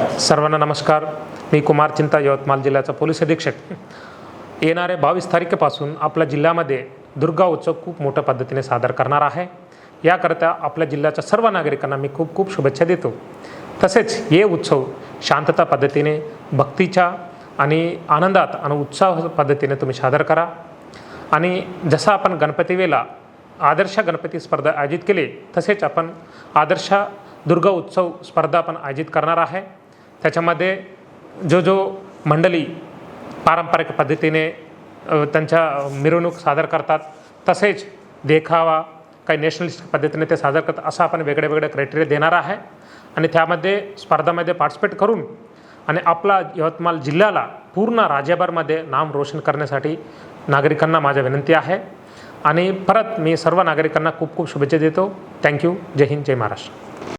सर्वांना नमस्कार. मी कुमार चिंता यवतमाळ जिल्ह्याचा पोलीस अधीक्षक. येणाऱ्या बावीस तारखेपासून आपल्या जिल्ह्यामध्ये दुर्गा उत्सव खूप मोठ्या पद्धतीने सादर करणार आहे. याकरता आपल्या जिल्ह्याच्या सर्व नागरिकांना मी खूप खूप शुभेच्छा देतो. तसेच हे उत्सव शांतता पद्धतीने भक्तीच्या आणि आनंदात आणि उत्साह पद्धतीने तुम्ही सादर करा. आणि जसं आपण गणपतीवेला आदर्श गणपती स्पर्धा आयोजित केली तसेच आपण आदर्श दुर्गा उत्सव स्पर्धा आपण आयोजित करणार आहे. त्याच्यामध्ये जो जो मंडळी पारंपरिक पद्धतीने त्यांच्या मिरवणूक सादर करतात तसेच देखावा काही नॅशनलिस्ट पद्धतीने ते सादर करतात असं आपण वेगळे वेगळे क्रायटेरिया देणार आहे. आणि त्यामध्ये स्पर्धामध्ये पार्टिसिपेट करून आणि आपला यवतमाळ जिल्ह्याला पूर्ण राज्यभरमध्ये नाम रोशन करण्यासाठी नागरिकांना माझ्या विनंती आहे. आणि परत मी सर्व नागरिकांना खूप खूप शुभेच्छा देतो. Thank you Jai Hind Jai Maharashtra.